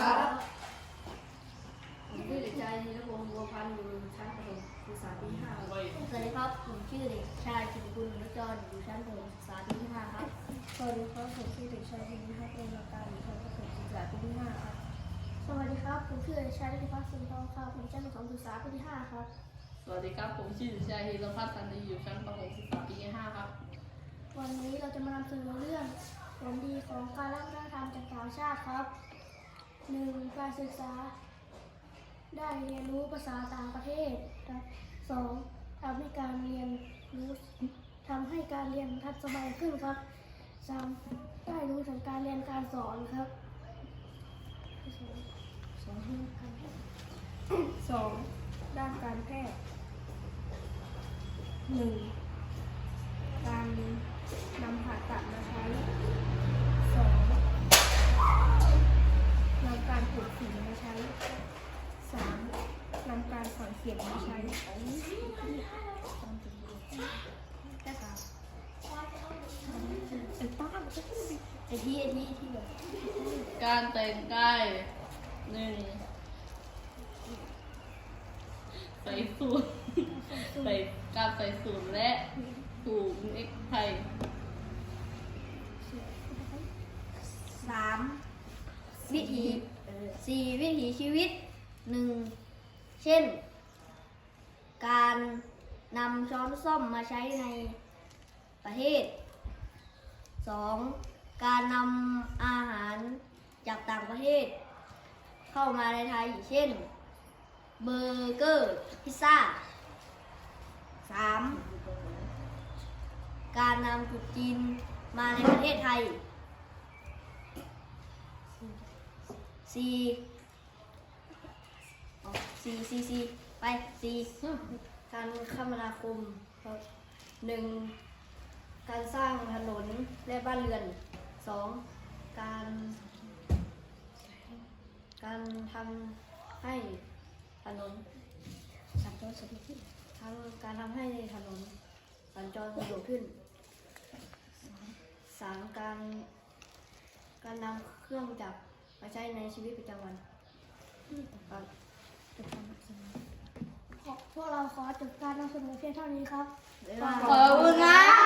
ครับผมชื่อเด็กชายธีรพงศ์บัวพันธ์อยู่ชั้นประถมศึกษาปีห้าครับสวัสดีครับผมชื่อเด็กชายกิติคุณนุจรอยู่ชั้นประถมศึกษาปีที่ห้าครับสวัสดีครับผมชื่อเด็กชายธีรพัฒน์เองมาการอยู่ชั้นประถมศึกษาปีที่ห้าครับสวัสดีครับผมชื่อเด็กชายธิพัฒน์สุนทรครับผมชั้นประถมศึกษาปีที่5ครับสวัสดีครับผมชื่อเด็กชายธีรพัฒน์ตันดีอยู่ชั้นประถมศึกษาปีที่ห้าครับ วันนี้เราจะมานำเสนอเรื่องผลดีของการรับวัฒนธรรมจากต่างชาติครับ 1. การศึกษา ได้เรียนรู้ภาษาต่างประเทศครับ 2. ทำให้การเรียนรู้ทำให้การเรียนทันสมัยขึ้นครับ 3. ได้รู้ถึงการเรียนการสอนครับสองสองด้านการแพทย์หนึ่ง ไอ้ป้ามันจะพูดดิไอที่ไอที่แบบการแต่งกายหนึ่งใส่สูทใส่การใส่สูทและผูกเน็กไทสามวิถีสี่วิถีชีวิตหนึ่งเช่น การนำช้อนส้อมมาใช้ในประเทศสองการนำอาหารจากต่างประเทศ เข้ามาในไทยเช่น เบอร์เกอร์พิซซ่าสามการนำจุดจีนมาในประเทศไทยสี่อ๋อสี่สี่สี่ไปสี่ การคมนาคมหนึ่งการสร้างถนนและบ้านเรือนสองการการทำให้ถนนสับตัวสถิติทั้งการทำให้ถนนสัญจรสะดวกขึ้นสามการการนำเครื่องจักรมาใช้ในชีวิตประจำวันครับ เราขอจบการนำเสนอเพียงเท่านี้ครับ ขอบคุณครับ